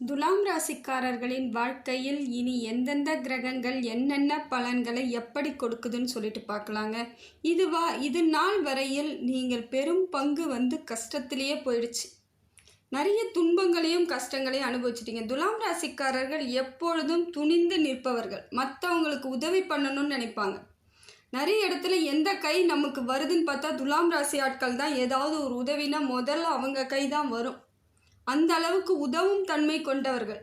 துலாம் ராசிக்காரர்களின் வாழ்க்கையில் இனி எந்தெந்த கிரகங்கள் என்னென்ன பலன்களை எப்படி கொடுக்குதுன்னு சொல்லிட்டு பார்க்கலாங்க. இதுவா இது நாள் வரையில் நீங்கள் பெரும் பங்கு வந்து கஷ்டத்திலேயே போயிடுச்சு. நிறைய துன்பங்களையும் கஷ்டங்களையும் அனுபவிச்சிட்டிங்க. துலாம் ராசிக்காரர்கள் எப்பொழுதும் துணிந்து நிற்பவர்கள். மற்றவங்களுக்கு உதவி பண்ணணும்னு நினைப்பாங்க. நிறைய இடத்துல எந்த கை நமக்கு வருதுன்னு பார்த்தா துலாம் ராசி ஆட்கள் தான் ஏதாவது ஒரு உதவினா முதல்ல அவங்க கை தான் வரும். அந்த அளவுக்கு உதவும் தன்மை கொண்டவர்கள்.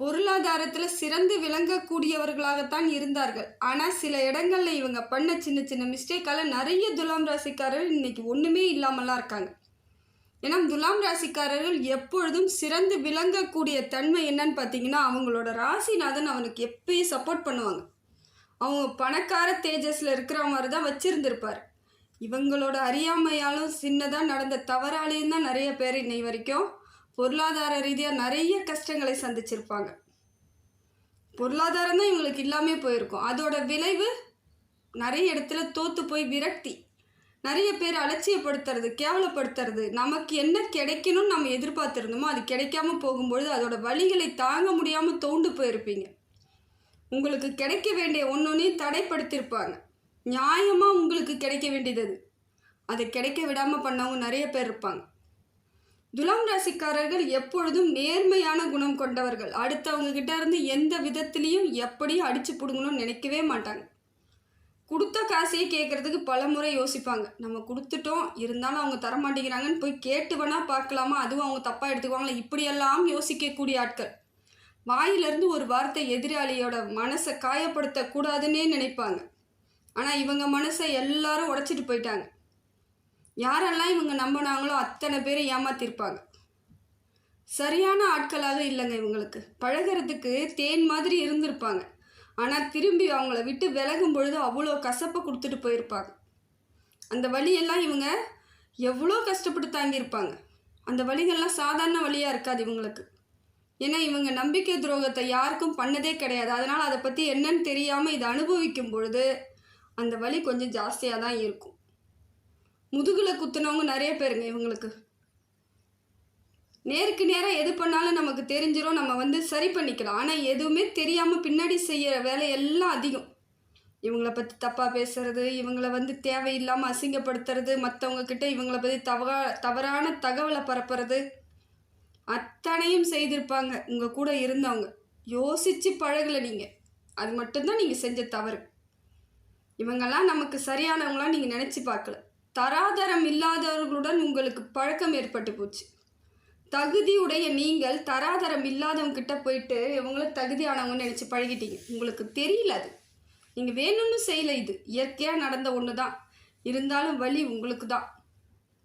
பொருளாதாரத்தில் சிறந்து விளங்கக்கூடியவர்களாகத்தான் இருந்தார்கள். ஆனால் சில இடங்களில் இவங்க பண்ண சின்ன சின்ன மிஸ்டேக்கால் நிறைய துலாம் ராசிக்காரர்கள் இன்னைக்கு ஒன்றுமே இல்லாமலாம் இருக்காங்க. ஏன்னா துலாம் ராசிக்காரர்கள் எப்பொழுதும் சிறந்து விளங்கக்கூடிய தன்மை என்னன்னு பார்த்தீங்கன்னா அவங்களோட ராசிநாதன் அவனுக்கு எப்பயும் சப்போர்ட் பண்ணுவாங்க. அவங்க பணக்கார தேஜஸில் இருக்கிற மாதிரி தான் வச்சுருந்துருப்பார். இவங்களோட அறியாமையாலும் சின்னதாக நடந்த தவறாலேயும் தான் நிறைய பேர் இன்னை வரைக்கும் பொருளாதார ரீதியாக நிறைய கஷ்டங்களை சந்திச்சிருப்பாங்க. பொருளாதாரம் தான் இவங்களுக்கு இல்லாமல் போயிருக்கும். அதோட விளைவு நிறைய இடத்துல தோற்று போய் விரக்தி நிறைய பேர் அலட்சியப்படுத்துறது கேவலப்படுத்துறது நமக்கு என்ன கிடைக்கணும்னு நம்ம எதிர்பார்த்துருந்தோமோ அது கிடைக்காம போகும்பொழுது அதோட வழிகளை தாங்க முடியாமல் தோண்டு போயிருப்பீங்க. உங்களுக்கு கிடைக்க வேண்டிய ஒன்றொன்னே தடைப்படுத்தியிருப்பாங்க. நியாயமாக உங்களுக்கு கிடைக்க வேண்டியது அது. கிடைக்க விடாமல் பண்ணவங்க நிறைய பேர் இருப்பாங்க. துலாம் ராசிக்காரர்கள் எப்பொழுதும் நேர்மையான குணம் கொண்டவர்கள். அடுத்தவங்க கிட்ட இருந்து எந்த விதத்திலையும் எப்படியும் அடிச்சு பிடுங்கணும்னு நினைக்கவே மாட்டாங்க. கொடுத்த காசையே கேட்குறதுக்கு பல முறை யோசிப்பாங்க. நம்ம கொடுத்துட்டோம் இருந்தாலும் அவங்க தர மாட்டேங்கிறாங்கன்னு போய் கேட்டு வேணால் பார்க்கலாமா? அதுவும் அவங்க தப்பாக எடுத்துக்குவாங்களா? இப்படியெல்லாம் யோசிக்கக்கூடிய ஆட்கள். வாயிலிருந்து ஒரு வார்த்தை எதிராளியோட மனசை காயப்படுத்தக்கூடாதுன்னே நினைப்பாங்க. ஆனால் இவங்க மனசை எல்லாரும் உடச்சிட்டு போயிட்டாங்க. யாரெல்லாம் இவங்க நம்பினாங்களோ அத்தனை பேரை ஏமாத்திருப்பாங்க. சரியான ஆட்களாக இல்லைங்க இவங்களுக்கு. பழகிறதுக்கு தேன் மாதிரி இருந்திருப்பாங்க. ஆனால் திரும்பி அவங்கள விட்டு விலகும் பொழுது அவ்வளோ கசப்பை கொடுத்துட்டு போயிருப்பாங்க. அந்த வழியெல்லாம் இவங்க எவ்வளோ கஷ்டப்பட்டு தாங்கியிருப்பாங்க. அந்த வழிகள்லாம் சாதாரண வழியாக இருக்காது இவங்களுக்கு. ஏன்னா இவங்க நம்பிக்கை துரோகத்தை யாருக்கும் பண்ணதே கிடையாது. அதனால் அதை பற்றி என்னன்னு தெரியாமல் இதை அனுபவிக்கும் பொழுது அந்த வலி கொஞ்சம் ஜாஸ்தியாக தான் இருக்கும். முதுகில் குத்துனவங்க நிறைய பேருங்க இவங்களுக்கு. நேருக்கு நேராக எது பண்ணாலும் நமக்கு தெரிஞ்சிடும் நம்ம வந்து சரி பண்ணிக்கலாம். ஆனால் எதுவுமே தெரியாமல் பின்னாடி செய்கிற வேலை எல்லாம் அதிகம். இவங்கள பற்றி தப்பாக பேசுறது இவங்கள வந்து தேவையில்லாமல் அசிங்கப்படுத்துறது மற்றவங்கக்கிட்ட இவங்களை பற்றி தவறா தவறான தகவலை பரப்புறது அத்தனையும் செய்திருப்பாங்க உங்கள் கூட இருந்தவங்க. யோசித்து பழகலை நீங்கள் அது மட்டும்தான் நீங்கள் செஞ்ச தவறு. இவங்கெல்லாம் நமக்கு சரியானவங்களாம் நீங்கள் நினச்சி பார்க்கல. தராதரம் இல்லாதவர்களுடன் உங்களுக்கு பழக்கம் ஏற்பட்டு போச்சு. தகுதியுடைய நீங்கள் தராதரம் இல்லாதவங்க கிட்ட போயிட்டு இவங்களும் தகுதியானவங்கன்னு நினச்சி பழகிட்டீங்க. உங்களுக்கு தெரியல அது. நீங்கள் வேணும்னு செய்யலை இது. இயற்கையாக நடந்த ஒன்று தான் இருந்தாலும் வலி உங்களுக்கு தான்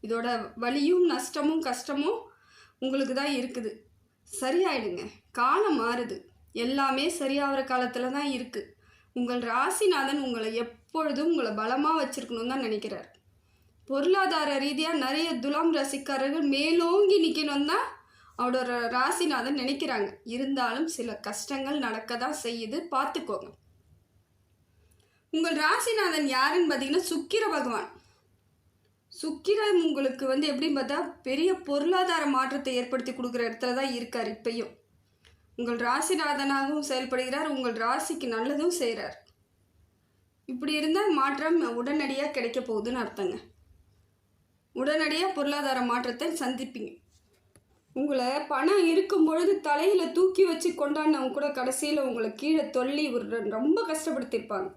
இதோட வலியும் நஷ்டமும் கஷ்டமும் உங்களுக்கு தான் இருக்குது. சரியாயிடுங்க. காலம் மாறுது. எல்லாமே சரியாகிற காலத்தில் தான் இருக்குது உங்கள் ராசிநாதன் உங்களை எப்பொழுதும் உங்களை பலமாக வச்சுருக்கணும் தான் நினைக்கிறார். பொருளாதார ரீதியாக நிறைய துலாம் ராசிக்காரர்கள் மேலோங்கி நிற்கணும் தான் அவரோட ராசிநாதன் நினைக்கிறாங்க. இருந்தாலும் சில கஷ்டங்கள் நடக்க தான் செய்யுது. பார்த்துக்கோங்க. உங்கள் ராசிநாதன் யாருன்னு பார்த்தீங்கன்னா சுக்கிர பகவான். சுக்கிரம் உங்களுக்கு வந்து எப்படின்னு பார்த்தா பெரிய பொருளாதார மாற்றத்தை ஏற்படுத்தி கொடுக்குற இடத்துல தான் இருக்கார் இப்பையும். உங்கள் ராசிநாதனாகவும் செயல்படுகிறார். உங்கள் ராசிக்கு நல்லதும் செய்கிறார் இப்படி இருந்தால் மாற்றம் உடனடியாக கிடைக்க போகுதுன்னு அர்த்தங்க. உடனடியாக பொருளாதார மாற்றத்தை சந்திப்பீங்க. உங்களை பணம் இருக்கும் பொழுது தலையில் தூக்கி வச்சு கொண்டாடினவங்க கூட கடைசியில் உங்களை கீழே தொல்லி ஒரு ரொம்ப கஷ்டப்படுத்தியிருப்பாங்க.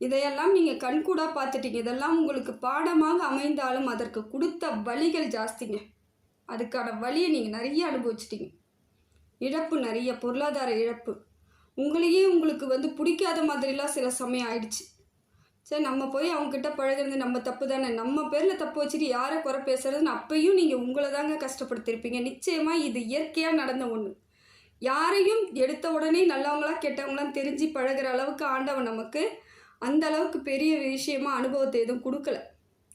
இதையெல்லாம் நீங்கள் கண்கூடாக பார்த்துட்டீங்க. இதெல்லாம் உங்களுக்கு பாடமாக அமைந்தாலும் அதற்கு கொடுத்த வழிகள் ஜாஸ்திங்க. அதுக்கான வழியை நீங்கள் நிறைய அனுபவிச்சிட்டிங்க. இழப்பு நிறைய பொருளாதார இழப்பு. உங்களையே உங்களுக்கு வந்து பிடிக்காத மாதிரிலாம் சில சமயம் ஆயிடுச்சு. சரி நம்ம போய் அவங்கக்கிட்ட பழகிறது நம்ம தப்பு தானே? நம்ம பேரில் தப்பு வச்சுட்டு யாரை குறை பேசுறதுன்னு அப்பையும் நீங்கள் உங்களை தாங்க கஷ்டப்படுத்திருப்பீங்க. நிச்சயமாக இது இயற்கையாக நடந்த ஒன்று யாரையும் எடுத்த உடனே நல்லவங்களா கெட்டவங்களாம் தெரிஞ்சு பழகுற அளவுக்கு ஆண்டவன் நமக்கு அந்த அளவுக்கு பெரிய விஷயமா அனுபவத்தை எதுவும் கொடுக்கல.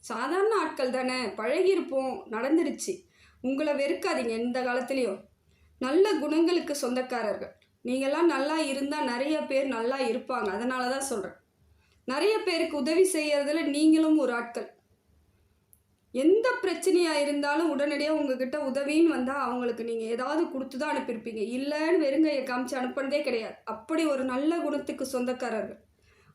சாதாரண ஆட்கள் தானே? பழகியிருப்போம் நடந்துருச்சு உங்களை வெறுக்காதீங்க எந்த காலத்துலேயும். நல்ல குணங்களுக்கு சொந்தக்காரர்கள். நீங்கள்லாம் நல்லா இருந்தால் நிறைய பேர் நல்லா இருப்பாங்க. அதனால தான் சொல்கிறேன் நிறைய பேருக்கு உதவி செய்கிறதுல நீங்களும் ஒரு ஆட்கள். எந்த பிரச்சனையாக இருந்தாலும் உடனடியாக உங்ககிட்ட உதவின்னு வந்தால் அவங்களுக்கு நீங்கள் ஏதாவது கொடுத்து தான் அனுப்பியிருப்பீங்க. இல்லைன்னு வெறுங்கையை காமிச்சு அனுப்புனதே கிடையாது. அப்படி ஒரு நல்ல குணத்துக்கு சொந்தக்காரர்கள்.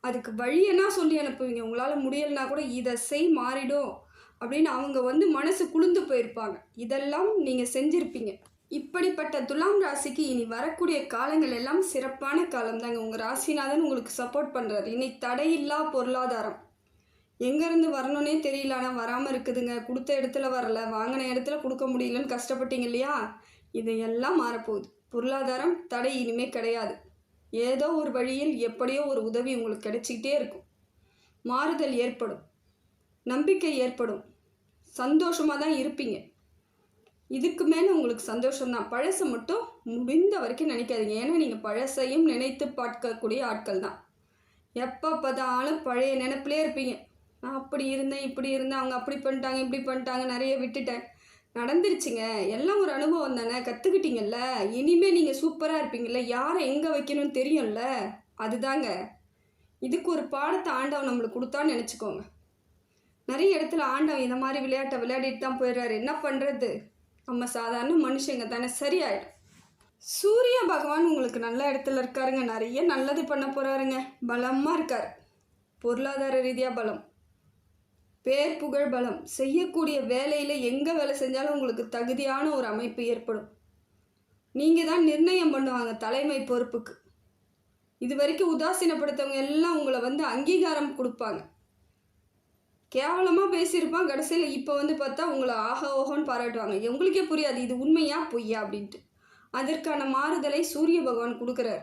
அதுக்கு வழியென்னா சொல்லி அனுப்புவீங்க? உங்களால் முடியலைனா கூட இதை செய் மாறிடும் அப்படின்னு அவங்க வந்து மனசு குளிந்து போயிருப்பாங்க. இதெல்லாம் நீங்கள் செஞ்சுருப்பீங்க. இப்படிப்பட்ட துலாம் ராசிக்கு இனி வரக்கூடிய காலங்கள் எல்லாம் சிறப்பான காலம் தாங்க உங்கள் ராசிநாதன் உங்களுக்கு சப்போர்ட் பண்ணுறாரு இனி தடையில்லா பொருளாதாரம். எங்கேருந்து வரணும்னே தெரியல. ஆனால் வராமல் இருக்குதுங்க. கொடுத்த இடத்துல வரல. வாங்கின இடத்துல கொடுக்க முடியலன்னு கஷ்டப்பட்டீங்க இல்லையா? இதையெல்லாம் மாறப்போகுது. பொருளாதாரம் தடை இனிமே கிடையாது. ஏதோ ஒரு வழியில் எப்படியோ ஒரு உதவி உங்களுக்கு கிடைச்சிக்கிட்டே இருக்கும். மாறுதல் ஏற்படும். நம்பிக்கை ஏற்படும். சந்தோஷமாக தான் இருப்பீங்க. இதுக்கு மேலே உங்களுக்கு சந்தோஷம்தான் பழசை மட்டும் முடிந்த வரைக்கும் நினைக்காதீங்க. ஏன்னா நீங்கள் பழசையும் நினைத்து பார்க்கக்கூடிய ஆட்கள் தான். எப்போ பார்த்தாலும் பழைய நினப்பிலே இருப்பீங்க. நான் அப்படி இருந்தேன் இப்படி இருந்தேன் அவங்க அப்படி பண்ணிட்டாங்க இப்படி பண்ணிட்டாங்க நிறைய விட்டுட்டேன். நடந்துருச்சுங்க. எல்லாம் ஒரு அனுபவம் தானே. கற்றுக்கிட்டீங்கல்ல இனிமேல் நீங்கள் சூப்பராக இருப்பீங்கள்ல யாரை எங்கே வைக்கணும்னு தெரியும்ல? அதுதாங்க. இதுக்கு ஒரு பாடத்தை ஆண்டவன் நம்மளுக்கு கொடுத்தான்னு நினச்சிக்கோங்க. நிறைய இடத்துல ஆண்டவன் இந்த மாதிரி விளையாட்டை விளையாடிட்டு தான் போயிடுறாரு. என்ன பண்ணுறது நம்ம சாதாரண மனுஷங்க தானே? சரியாயிடும். சூரிய பகவான் உங்களுக்கு நல்ல இடத்துல இருக்காருங்க. நிறைய நல்லது பண்ண போகிறாருங்க பலமாக இருக்கார். பொருளாதார ரீதியாக பலம். பேர் புகழ் பலம். செய்யக்கூடிய வேலையில் எங்கே வேலை செஞ்சாலும் உங்களுக்கு தகுதியான ஒரு அமைப்பு ஏற்படும். நீங்கள் தான் நிர்ணயம் பண்ணுவாங்க தலைமை பொறுப்புக்கு. இது வரைக்கும் உதாசீனப்படுத்தவங்க எல்லாம் உங்களை வந்து அங்கீகாரம் கொடுப்பாங்க. கேவலமாக பேசியிருப்பான் கடைசியில். இப்போ வந்து பார்த்தா உங்களை ஆக ஓஹோன்னு பாராட்டுவாங்க. உங்களுக்கே புரியாது இது உண்மையா பொய்யா அப்படின்ட்டு. அதற்கான மாறுதலை சூரிய பகவான் கொடுக்குறார்.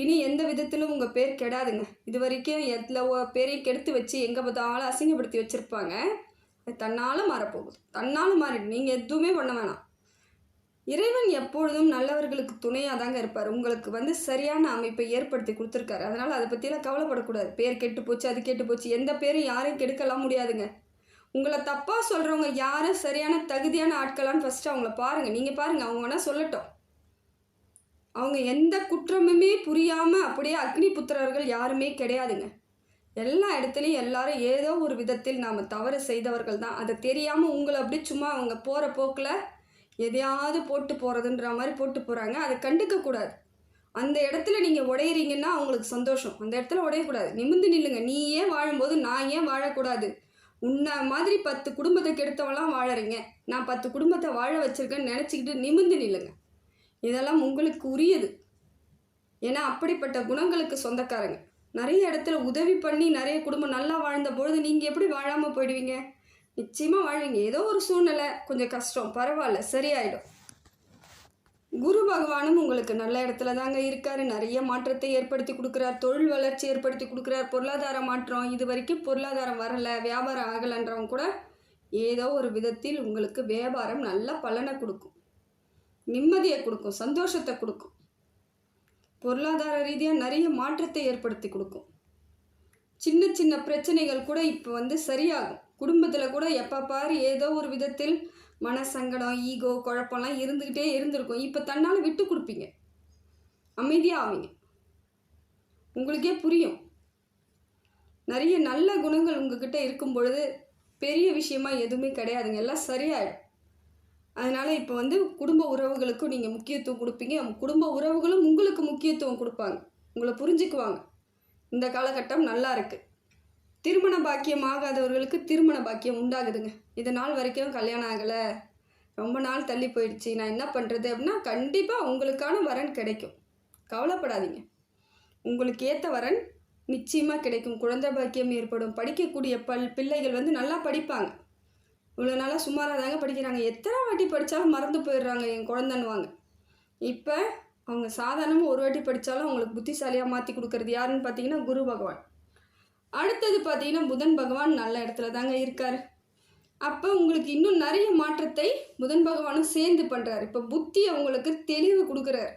இனி எந்த விதத்திலும் உங்கள் பேர் கெடாதுங்க. இது வரைக்கும் எதில் பேரையும் கெடுத்து வச்சு எங்கே பார்த்தாலும் அசிங்கப்படுத்தி வச்சுருப்பாங்க. அது தன்னால் மாறப்போகுது. தன்னால் மாறிடு. நீங்கள் எதுவுமே பண்ண வேணாம். இறைவன் எப்பொழுதும் நல்லவர்களுக்கு துணையாக தாங்க இருப்பார். உங்களுக்கு வந்து சரியான அமைப்பை ஏற்படுத்தி கொடுத்துருக்காரு. அதனால் அதை பற்றியெல்லாம் கவலைப்படக்கூடாது. பேர் கெட்டு போச்சு அது கெட்டு போச்சு. எந்த பேரும் யாரையும் கெடுக்கலாம் முடியாதுங்க. உங்களை தப்பாக சொல்கிறவங்க யாரும் சரியான தகுதியான ஆட்களான்னு ஃபஸ்ட்டு அவங்கள பாருங்கள் நீங்கள் பாருங்கள் அவங்க வேணால் சொல்லட்டும். அவங்க எந்த குற்றமுமே புரியாமல் அப்படியே அக்னி புத்திரர்கள் யாருமே கிடையாதுங்க. எல்லா இடத்துலையும் எல்லாரும் ஏதோ ஒரு விதத்தில் நாம் தவறு செய்தவர்கள் தான். அதை தெரியாமல் உங்களை அப்படி சும்மா அவங்க போகிற போக்கில் எதையாவது போட்டு போகிறதுன்ற மாதிரி போட்டு போகிறாங்க அதை கண்டுக்கக்கூடாது அந்த இடத்துல நீங்கள் உடையிறீங்கன்னா அவங்களுக்கு சந்தோஷம். அந்த இடத்துல உடையக்கூடாது. நிமிந்து நில்லுங்க. நீ ஏன் வாழும்போது நான் ஏன் வாழக்கூடாது? உன்னை மாதிரி பத்து குடும்பத்தை கெடுத்தவெல்லாம் வாழறீங்க. நான் பத்து குடும்பத்தை வாழ வச்சுருக்கேன்னு நினச்சிக்கிட்டு நிமிந்து நில்லுங்க. இதெல்லாம் உங்களுக்கு உரியது. ஏன்னா அப்படிப்பட்ட குணங்களுக்கு சொந்தக்காரங்க. நிறைய இடத்துல உதவி பண்ணி நிறைய குடும்பம் நல்லா வாழ்ந்த பொழுது நீங்கள் எப்படி வாழாமல் போயிடுவீங்க? நிச்சயமாக வாழ்வீங்க. ஏதோ ஒரு சூழ்நிலை கொஞ்சம் கஷ்டம் பரவாயில்ல சரியாயிடும். குரு பகவானும் உங்களுக்கு நல்ல இடத்துல தாங்க இருக்காரு. நிறைய மாற்றத்தை ஏற்படுத்தி கொடுக்குறார். தொழில் வளர்ச்சி ஏற்படுத்தி கொடுக்குறார். பொருளாதார மாற்றம் இது வரைக்கும் பொருளாதாரம் வரலை வியாபாரம் ஆகலைன்றவங்க கூட ஏதோ ஒரு விதத்தில் உங்களுக்கு வியாபாரம் நல்ல பலனை கொடுக்கும். நிம்மதியை கொடுக்கும் சந்தோஷத்தை கொடுக்கும். பொருளாதார ரீதியாக நிறைய மாற்றத்தை ஏற்படுத்தி கொடுக்கும். சின்ன சின்ன பிரச்சனைகள் கூட இப்போ வந்து சரியாகும். குடும்பத்தில் கூட எப்போ பாரு ஏதோ ஒரு விதத்தில் மனசங்கடம் ஈகோ குழப்பம்லாம் இருந்துக்கிட்டே இருந்திருக்கும். இப்போ தன்னால் விட்டு கொடுப்பீங்க. அமைதியாக ஆவீங்க. உங்களுக்கே புரியும். நிறைய நல்ல குணங்கள் உங்ககிட்ட இருக்கும் பொழுது பெரிய விஷயமா எதுவுமே கிடையாதுங்க. எல்லாம் சரியாயிடும். அதனால் இப்போ வந்து குடும்ப உறவுகளுக்கும் நீங்கள் முக்கியத்துவம் கொடுப்பீங்க. குடும்ப உறவுகளும் உங்களுக்கு முக்கியத்துவம் கொடுப்பாங்க. உங்களை புரிஞ்சுக்குவாங்க. இந்த காலகட்டம் நல்லா இருக்குது திருமண பாக்கியம் ஆகாதவர்களுக்கு திருமண பாக்கியம் உண்டாகுதுங்க. இது நாள் வரைக்கும் கல்யாணம் ஆகலை. ரொம்ப நாள் தள்ளி போயிடுச்சு. நான் என்ன பண்ணுறது அப்படின்னா கண்டிப்பாக உங்களுக்கான வரன் கிடைக்கும். கவலைப்படாதீங்க. உங்களுக்கு ஏற்ற வரன் நிச்சயமாக கிடைக்கும். குழந்தை பாக்கியம் ஏற்படும். படிக்கக்கூடிய பல் பிள்ளைகள் வந்து நல்லா படிப்பாங்க. இவ்வளோ நாளாக சுமாராக தாங்க படிக்கிறாங்க. எத்தனை வாட்டி படித்தாலும் மறந்து போயிடுறாங்க என் குழந்தைன்னுவாங்க. இப்போ அவங்க சாதாரணமாக ஒரு வாட்டி படித்தாலும் அவங்களுக்கு புத்திசாலியாக மாற்றி கொடுக்குறது யாருன்னு பார்த்தீங்கன்னா குரு பகவான். அடுத்தது பார்த்தீங்கன்னா புதன் பகவான் நல்ல இடத்துல தாங்க இருக்கார். அப்போ உங்களுக்கு இன்னும் நிறைய மாற்றத்தை புதன் பகவானும் சேர்ந்து பண்ணுறாரு இப்போ புத்தி அவங்களுக்கு தெளிவு கொடுக்குறாரு.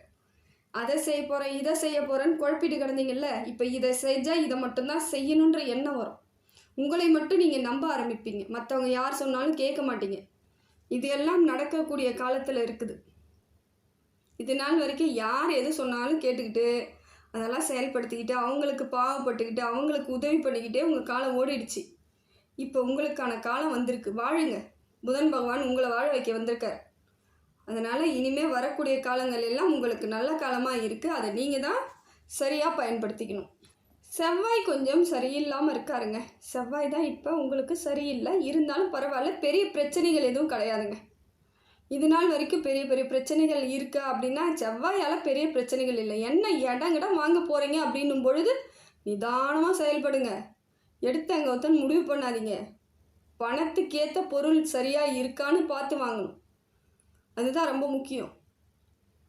அதை செய்ய போகிறேன் இதை செய்ய போகிறேன்னு குழப்பிட்டு கிடந்தீங்கல்ல இப்போ இதை செஞ்சால் இதை மட்டும்தான் செய்யணுன்ற எண்ணம் வரும். உங்களை மட்டும் நீங்கள் நம்ப ஆரம்பிப்பீங்க. மற்றவங்க யார் சொன்னாலும் கேட்க மாட்டீங்க. இது எல்லாம் நடக்கக்கூடிய காலத்தில் இருக்குது. இது நாள் வரைக்கும் யார் எது சொன்னாலும் கேட்டுக்கிட்டு அதெல்லாம் செயல்படுத்திக்கிட்டு அவங்களுக்கு பாவப்பட்டுக்கிட்டு அவங்களுக்கு உதவி பண்ணிக்கிட்டே உங்கள் காலம் ஓடிடுச்சு. இப்போ உங்களுக்கான காலம் வந்திருக்கு. வாழுங்க. புதன் பகவான் உங்களை வாழ வைக்க வந்திருக்கார். அதனால் இனிமேல் வரக்கூடிய காலங்கள் எல்லாம் உங்களுக்கு நல்ல காலமாக இருக்குது அதை நீங்கள் தான் சரியாக பயன்படுத்திக்கணும். செவ்வாய் கொஞ்சம் சரியில்லாமல் இருக்காருங்க. செவ்வாய் தான் இப்போ உங்களுக்கு சரியில்லை. இருந்தாலும் பரவாயில்ல. பெரிய பிரச்சனைகள் எதுவும் கிடையாதுங்க. இது நாள் வரைக்கும் பெரிய பெரிய பிரச்சனைகள் இருக்கா அப்படின்னா செவ்வாயால் பெரிய பிரச்சனைகள் இல்லை. என்ன இடங்கிடம் வாங்க போகிறீங்க அப்படின்னும் பொழுது நிதானமாக செயல்படுங்க. எடுத்து அங்கே ஒருத்தன் முடிவு பண்ணாதீங்க. பணத்துக்கேற்ற பொருள் சரியாக இருக்கான்னு பார்த்து வாங்கணும். அதுதான் ரொம்ப முக்கியம்.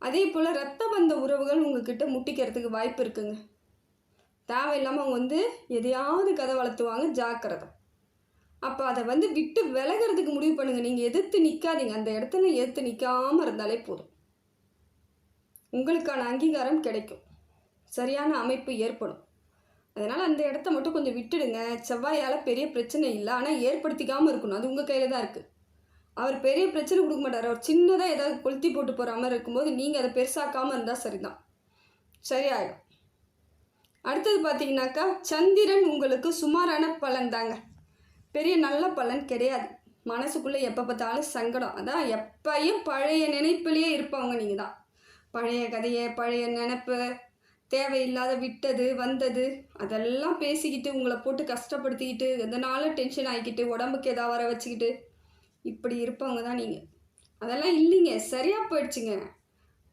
அதே போல் ரத்த பந்த உறவுகள் உங்ககிட்ட முட்டிக்கிறதுக்கு வாய்ப்பு இருக்குங்க. தேவையில்லாமல் அவங்க வந்து எதையாவது கதை வளர்த்துவாங்க ஜாக்கிரதை. அப்போ அதை வந்து விட்டு விலகிறதுக்கு முடிவு பண்ணுங்கள் நீங்கள் எதிர்த்து நிற்காதீங்க அந்த இடத்துல எதிர்த்து நிற்காமல் இருந்தாலே போதும். உங்களுக்கான அங்கீகாரம் கிடைக்கும். சரியான அமைப்பு ஏற்படும். அதனால் அந்த இடத்த மட்டும் கொஞ்சம் விட்டுடுங்க. செவ்வாயால் பெரிய பிரச்சனை இல்லை. ஆனால் ஏற்படுத்திக்காமல் இருக்கணும். அது உங்கள் கையில் தான் இருக்குது அவர் பெரிய பிரச்சனை கொடுக்க மாட்டார். அவர் சின்னதாக ஏதாவது கொளுத்தி போட்டு போகிற மாதிரி இருக்கும்போது நீங்கள் அதை பெருசாக்காமல் இருந்தால் சரிதான். சரியாயிடும். அடுத்தது பார்த்தீங்கன்னாக்கா சந்திரன் உங்களுக்கு சுமாரான பலன் தாங்க. பெரிய நல்ல பலன் கிடையாது. மனசுக்குள்ளே எப்போ பார்த்தாலும் சங்கடம். அதான் எப்பயும் பழைய நினைப்பிலேயே இருப்பவங்க நீங்கள் தான். பழைய கதையை பழைய நினப்பு தேவையில்லாத விட்டது வந்தது அதெல்லாம் பேசிக்கிட்டு உங்களை போட்டு கஷ்டப்படுத்திக்கிட்டு இதனால் டென்ஷன் ஆகிக்கிட்டு உடம்புக்கு ஏதாவது வர வச்சுக்கிட்டு இப்படி இருப்பவங்க தான் நீங்கள் அதெல்லாம் இல்லைங்க. சரியாக போயிடுச்சுங்க.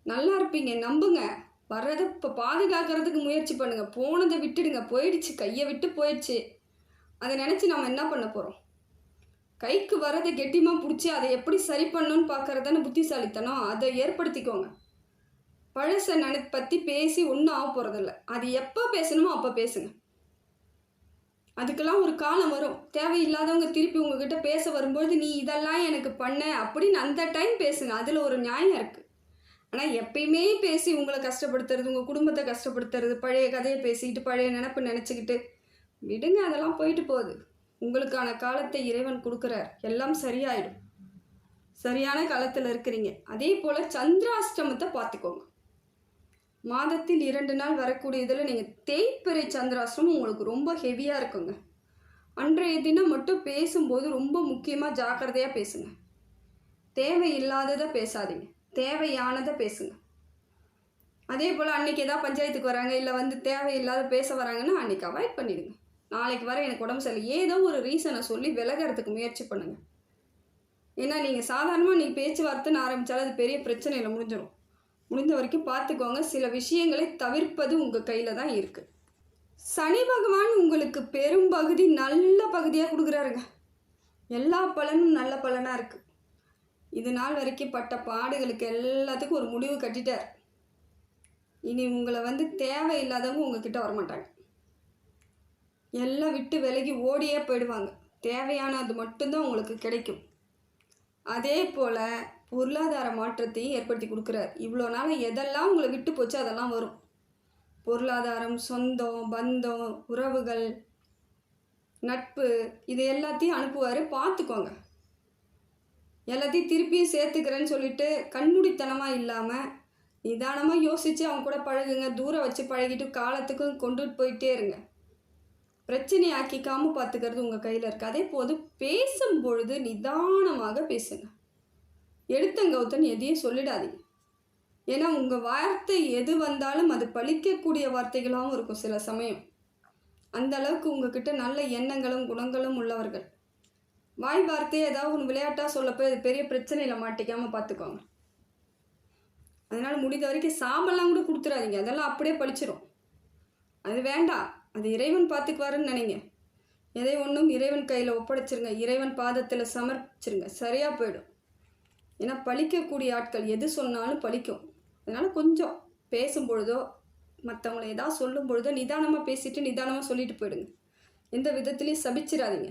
நல்லா இருப்பீங்க. நம்புங்க. வர்றதை இப்போ பாதுகாக்கிறதுக்கு முயற்சி பண்ணுங்கள் போனதை விட்டுடுங்க. போயிடுச்சு. கையை விட்டு போயிடுச்சு. அதை நினச்சி நம்ம என்ன பண்ண போகிறோம் கைக்கு வரதை கெட்டியமாக பிடிச்சி அதை எப்படி சரி பண்ணணும்னு பார்க்கறதானே புத்திசாலித்தனம். அதை ஏற்படுத்திக்கோங்க. பழசை நினை பற்றி பேசி ஒன்றும் ஆக போகிறதில்ல அது எப்போ பேசணுமோ அப்போ பேசுங்க. அதுக்கெல்லாம் ஒரு காலம் வரும். தேவையில்லாதவங்க திருப்பி உங்ககிட்ட பேச வரும்போது நீ இதெல்லாம் எனக்கு பண்ண அப்படின்னு அந்த டைம் பேசுங்க. அதில் ஒரு நியாயம் இருக்குது ஆனால் எப்பயுமே பேசி உங்களை கஷ்டப்படுத்துறது உங்கள் குடும்பத்தை கஷ்டப்படுத்துறது பழைய கதையை பேசிக்கிட்டு பழைய நினப்பு நினச்சிக்கிட்டு விடுங்க அதெல்லாம் போயிட்டு போகுது. உங்களுக்கான காலத்தை இறைவன் கொடுக்குறார். எல்லாம் சரியாயிடும். சரியான காலத்தில் இருக்கிறீங்க. அதே போல் சந்திராஷ்டமத்தை பார்த்துக்கோங்க. மாதத்தில் இரண்டு நாள் வரக்கூடிய இதில் நீங்கள் தேய்ப்பிறை சந்திராஷ்டமம் உங்களுக்கு ரொம்ப ஹெவியாக இருக்குங்க. அன்றைய தினம் மட்டும் பேசும்போது ரொம்ப முக்கியமாக ஜாக்கிரதையாக பேசுங்க. தேவையில்லாததை பேசாதீங்க. தேவையானதை பேசுங்க. அதே போல் அன்றைக்கி ஏதாவது பஞ்சாயத்துக்கு வராங்க இல்லை வந்து தேவையில்லாத பேச வராங்கன்னா அன்றைக்கி அவாய்ட் பண்ணிவிடுங்க நாளைக்கு வர எனக்கு உடம்பு சரியில்லை. ஏதோ ஒரு ரீசனை சொல்லி விலகிறதுக்கு முயற்சி பண்ணுங்கள் ஏன்னா நீங்கள் சாதாரணமாக நீங்கள் பேச்சுவார்த்தைன்னு ஆரம்பித்தாலும் அது பெரிய பிரச்சனையில் முடிஞ்சிடும் முடிந்த வரைக்கும் பார்த்துக்கோங்க. சில விஷயங்களை தவிர்ப்பது உங்கள் கையில் தான் இருக்குது சனி பகவான் உங்களுக்கு பெரும்பகுதி நல்ல பகுதியாக கொடுக்குறாருங்க. எல்லா பலனும் நல்ல பலனாக இருக்குது இது நாள் வரைக்கும் பட்ட பாடுகளுக்கு எல்லாத்துக்கும் ஒரு முடிவு கட்டிட்டார். இனி உங்களை வந்து தேவையில்லாதவங்க உங்ககிட்ட வரமாட்டாங்க. எல்லாம் விட்டு விலகி ஓடியே போயிடுவாங்க. தேவையானது மட்டும்தான் உங்களுக்கு கிடைக்கும். அதே போல் பொருளாதார மாற்றத்தையும் ஏற்படுத்தி கொடுக்குறார். இவ்வளோ நாள் எதெல்லாம் உங்களை விட்டு போச்சு அதெல்லாம் வரும். பொருளாதாரம் சொந்தம் பந்தம் உறவுகள் நட்பு இது எல்லாத்தையும் அனுப்புவார். பார்த்துக்கோங்க. எல்லாத்தையும் திருப்பியும் சேர்த்துக்கிறேன்னு சொல்லிட்டு கண்மூடித்தனமாக இல்லாமல் நிதானமாக யோசித்து அவங்க கூட பழகுங்க. தூரம் வச்சு பழகிட்டு காலத்துக்கும் கொண்டுட்டு போயிட்டே இருங்க. பிரச்சனையாக்கிக்காமல் பார்த்துக்கிறது உங்கள் கையில் இருக்குது அதே போது பேசும் பொழுது நிதானமாக பேசுங்க. எடுத்தங்கௌத்தன் எதையும் சொல்லிடாதீங்க. ஏன்னா உங்கள் வார்த்தை எது வந்தாலும் அது பழிக்கக்கூடிய வார்த்தைகளாகவும் இருக்கும் சில சமயம். அந்த அளவுக்கு உங்ககிட்ட நல்ல எண்ணங்களும் குணங்களும் உள்ளவர்கள். வாய் வார்த்தையை ஏதாவது ஒன்று விளையாட்டாக சொல்லப்போ அது பெரிய பிரச்சனையில் மாட்டிக்காமல் பார்த்துக்கோங்க அதனால் முடிந்த வரைக்கும் சாம்பல்லாம் கூட கொடுத்துடாதீங்க அதெல்லாம் அப்படியே பழிச்சிரும். அது வேண்டாம். அது இறைவன் பார்த்துக்குவாருன்னு நினைங்க. எதை ஒன்றும் இறைவன் கையில் ஒப்படைச்சிருங்க. இறைவன் பாதத்தில் சமர்ப்பிச்சிருங்க சரியாக போயிடும். ஏன்னா பழிக்கக்கூடிய ஆட்கள் எது சொன்னாலும் பழிக்கும். அதனால் கொஞ்சம் பேசும் பொழுதோ மற்றவங்கள ஏதாவது சொல்லும் பொழுதோ நிதானமாக பேசிட்டு நிதானமாக சொல்லிட்டு போயிடுங்க. எந்த விதத்துலேயும் சபிச்சிடாதீங்க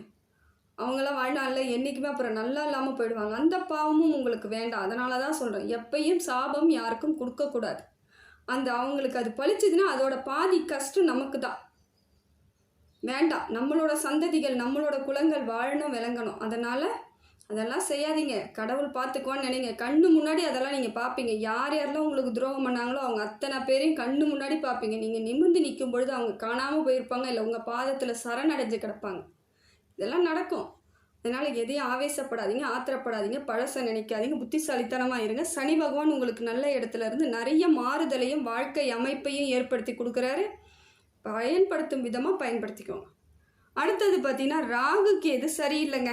அவங்களாம் வாழ்நாளில் என்றைக்குமே அப்புறம் நல்லா இல்லாமல் போயிடுவாங்க. அந்த பாவமும் உங்களுக்கு வேண்டாம். அதனால தான் சொல்கிறேன் எப்பயும் சாபம் யாருக்கும் கொடுக்கக்கூடாது. அந்த அவங்களுக்கு அது பழிச்சதுன்னா அதோட பாதி கஷ்டம் நமக்கு தான் வேண்டாம். நம்மளோட சந்ததிகள் நம்மளோட குலங்கள் வாழணும் விளங்கணும். அதனால் அதெல்லாம் செய்யாதீங்க. கடவுள் பார்த்துக்குவான்னு நினைங்க. கண்ணு முன்னாடி அதெல்லாம் நீங்கள் பார்ப்பீங்க. யார் யாரெல்லாம் உங்களுக்கு துரோகம் பண்ணாங்களோ அவங்க அத்தனை பேரையும் கண்ணு முன்னாடி பார்ப்பீங்க. நீங்கள் நிமிர்ந்து நிற்கும் பொழுது அவங்க காணாமல் போயிருப்பாங்க. இல்லை உங்கள் பாதத்தில் சரணடைஞ்சு கிடப்பாங்க. இதெல்லாம் நடக்கும். அதனால் எதையும் ஆவேசப்படாதீங்க ஆத்திரப்படாதீங்க பழசை நினைக்காதீங்க புத்திசாலித்தனமாக இருங்க. சனி பகவான் உங்களுக்கு நல்ல இடத்துல இருந்து நிறைய மாறுதலையும் வாழ்க்கை அமைப்பையும் ஏற்படுத்தி கொடுக்குறாரு. பயன்படுத்தும் விதமாக பயன்படுத்திக்கோங்க. அடுத்தது பார்த்தீங்கன்னா ராகு கேது சரியில்லைங்க.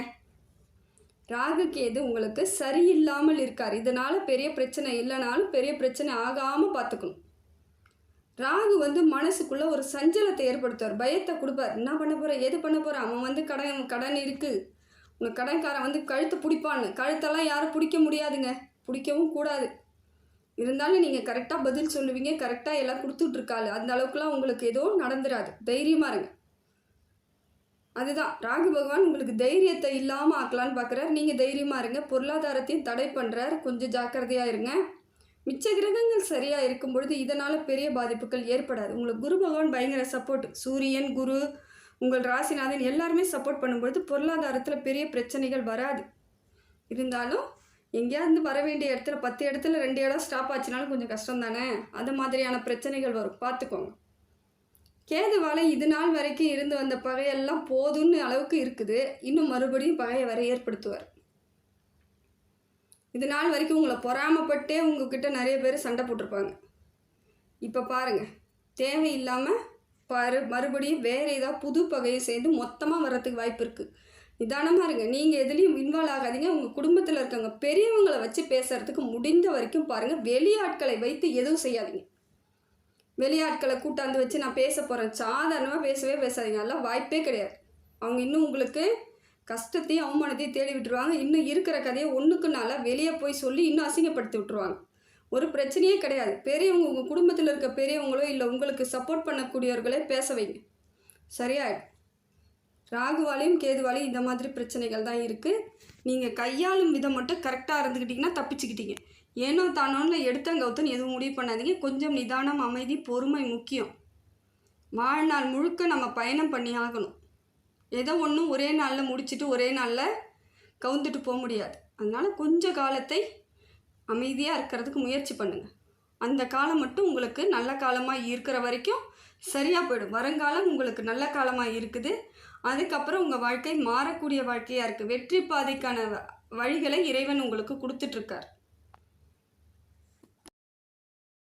ராகு கேது உங்களுக்கு சரியில்லாமல் இருக்கார். இதனால் பெரிய பிரச்சனை இல்லைனாலும் பெரிய பிரச்சனை ஆகாமல் பார்த்துக்கணும். ராகு வந்து மனசுக்குள்ளே ஒரு சஞ்சலத்தை ஏற்படுத்துவார். பயத்தை கொடுப்பார். என்ன பண்ண போகிற எது பண்ண போகிற அவன் வந்து கடன் கடன் இருக்குது உனக்கு கடன்காரன் வந்து கழுத்தை பிடிப்பான்னு. கழுத்தெல்லாம் யாரும் பிடிக்க முடியாதுங்க. பிடிக்கவும் கூடாது. இருந்தாலும் நீங்கள் கரெக்டாக பதில் சொல்லுவீங்க கரெக்டாக எல்லாம் கொடுத்துட்ருக்காள். அந்த அளவுக்குலாம் உங்களுக்கு எதுவும் நடந்துராது. தைரியமாக இருங்க. அதுதான். ராகு பகவான் உங்களுக்கு தைரியத்தை இல்லாமல் ஆக்கலான்னு பார்க்குறாரு நீங்கள் தைரியமாக இருங்க. பொருளாதாரத்தையும் தடை பண்ணுறாரு கொஞ்சம் ஜாக்கிரதையாக இருங்க. மிச்ச கிரகங்கள் சரியாக இருக்கும் பொழுது இதனால் பெரிய பாதிப்புகள் ஏற்படாது. உங்களுக்கு குரு பகவான் பயங்கர சப்போர்ட் சூரியன் குரு உங்கள் ராசிநாதன் எல்லாருமே சப்போர்ட் பண்ணும்பொழுது பொருளாதாரத்தில் பெரிய பிரச்சனைகள் வராது. இருந்தாலும் எங்கேயாவது வர வேண்டிய இடத்துல பத்து இடத்துல ரெண்டு இடம் ஸ்டாப் ஆச்சுனாலும் கொஞ்சம் கஷ்டம் தானே அது மாதிரியான பிரச்சனைகள் வரும். பார்த்துக்கோங்க. கேதுவால இது நாள் வரைக்கும் இருந்து வந்த பகையெல்லாம் போதும்னு அளவுக்கு இருக்குது. இன்னும் மறுபடியும் பகையை வர ஏற்படுத்துவார். இது நாள் வரைக்கும் உங்களை பொறாமப்பட்டே உங்ககிட்ட நிறைய பேர் சண்டை போட்டிருப்பாங்க. இப்போ பாருங்க. தேவையில்லாமல் பரு மறுபடியும் வேறு ஏதாவது புது பகையை சேர்ந்து மொத்தமாக வர்றதுக்கு வாய்ப்பு இருக்குது நிதானமாக இருங்க. நீங்கள் எதுலேயும் இன்வால்வ் ஆகாதீங்க. உங்கள் குடும்பத்தில் இருக்கவங்க பெரியவங்களை வச்சு பேசுகிறதுக்கு முடிந்த வரைக்கும் பாருங்கள் வெளியாட்களை வைத்து எதுவும் செய்யாதீங்க. வெளியாட்களை கூட்டாந்து வச்சு நான் பேச போகிறேன் சாதாரணமாக பேசவே பேசாதீங்க. அதெல்லாம் வாய்ப்பே கிடையாது. அவங்க இன்னும் உங்களுக்கு கஷ்டத்தையும் அவமானத்தையும் தேடி விட்டுருவாங்க. இன்னும் இருக்கிற கதையை ஒன்றுக்கு நாளாக வெளியே போய் சொல்லி இன்னும் அசிங்கப்படுத்தி விட்டுருவாங்க. ஒரு பிரச்சனையே கிடையாது. பெரியவங்க உங்கள் குடும்பத்தில் இருக்க பெரியவங்களோ இல்லை உங்களுக்கு சப்போர்ட் பண்ணக்கூடியவர்களே பேச வைங்க. சரியாயிடும். ராகுவாலையும் கேதுவாலையும் இந்த மாதிரி பிரச்சனைகள் தான் இருக்குது நீங்கள் கையாளும் விதம் மட்டும் கரெக்டாக இருந்துக்கிட்டிங்கன்னா தப்பிச்சுக்கிட்டீங்க. ஏனோ தானோன்னு கௌத்தன் எதுவும் முடிவு பண்ணாதீங்க. கொஞ்சம் நிதானம் அமைதி பொறுமை முக்கியம். வாழ்நாள் முழுக்க நம்ம பயணம் பண்ணி ஆகணும். ஏதோ ஒன்றும் ஒரே நாளில் முடிச்சுட்டு ஒரே நாளில் கவுந்துட்டு போக முடியாது. அதனால் கொஞ்ச காலத்தை அமைதியாக இருக்கிறதுக்கு முயற்சி பண்ணுங்கள் அந்த காலம் மட்டும் உங்களுக்கு நல்ல காலமாக இருக்கிற வரைக்கும் சரியாக போயிடும். வருங்காலம் உங்களுக்கு நல்ல காலமாக இருக்குது. அதுக்கப்புறம் உங்கள் வாழ்க்கை மாறக்கூடிய வாழ்க்கையாக இருக்குது வெற்றி பாதைக்கான வ- வழிகளை இறைவன் உங்களுக்கு கொடுத்துட்ருக்கார்